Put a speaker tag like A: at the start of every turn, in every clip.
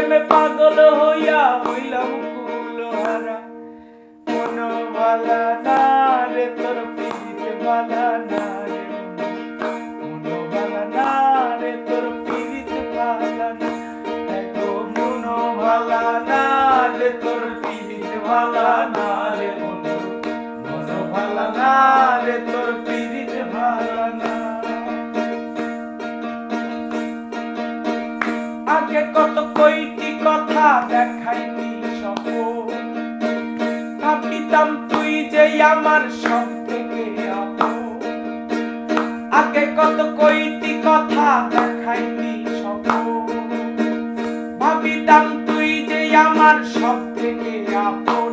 A: প্রেমে পাগল হইয়া হইলাম কুলহারা। মন বালা না রে, তোর পিড়িতে বালা না রে। মন বালা তোর পিড়িতে বালা না। এগো মন না রে, তোর পিড়িতে বালা না। আগে কত কইটি কথা দেখাইতি স্বপ্ন ভাবিতাম তুই যে আমার সব থেকে আগে কত কইটি কথা দেখাইতি স্বপ্ন ভাবিতাম তুই যে আমার সব থেকে আপন।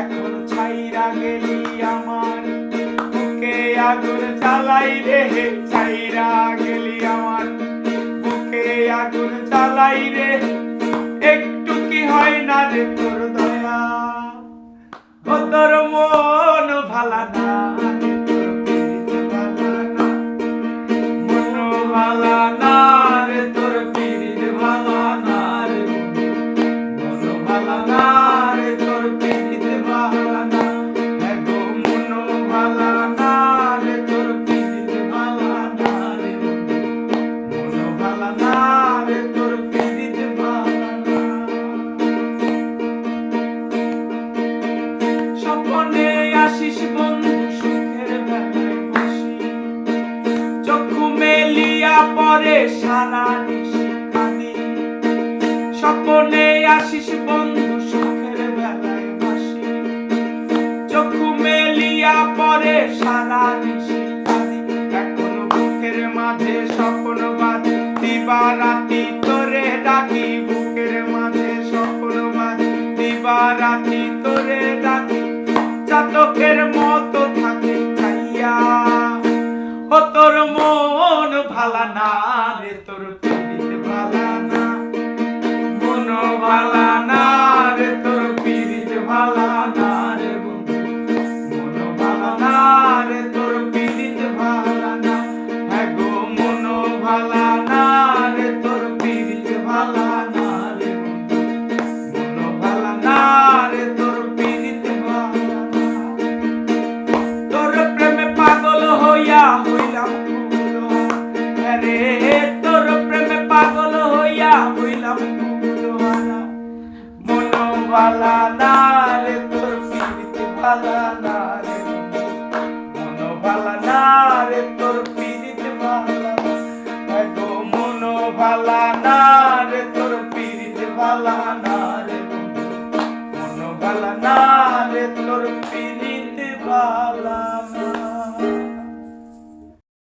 A: এখন ছাইরা গেলি আমার। বুকে আগুন জ্বালাই রে ছাইরা গেলি আমার। আগুন জ্বালাই রে। একটু কি হয় না রে তোর দয়া। ও তোর মন ভালা না। পরে সারা নিশি স্বপনে আসিস বন্ধু সুখের বেলায় বসি চক্ষু মেলিয়া পরে সারা নিশি কাঁদি এখন বুকের মাঝে স্বপ্ন বাজে দিবা রাতি তোরে ডাকি। বুকের মাঝে স্বপ্ন বাজে দিবা রাতি তোরে ডাকি। চাতকের মতো ভালা না রে তোর প্রেমিক ভালা না। মন ভালা বালা না রে তোর পিড়িতে বালা না রে মন বালা তোর পিড়িতে বালা গো মন বালা না রে তোর পিড়িতে বালা না রে মন বালা না রে তোর পিড়িতে বালা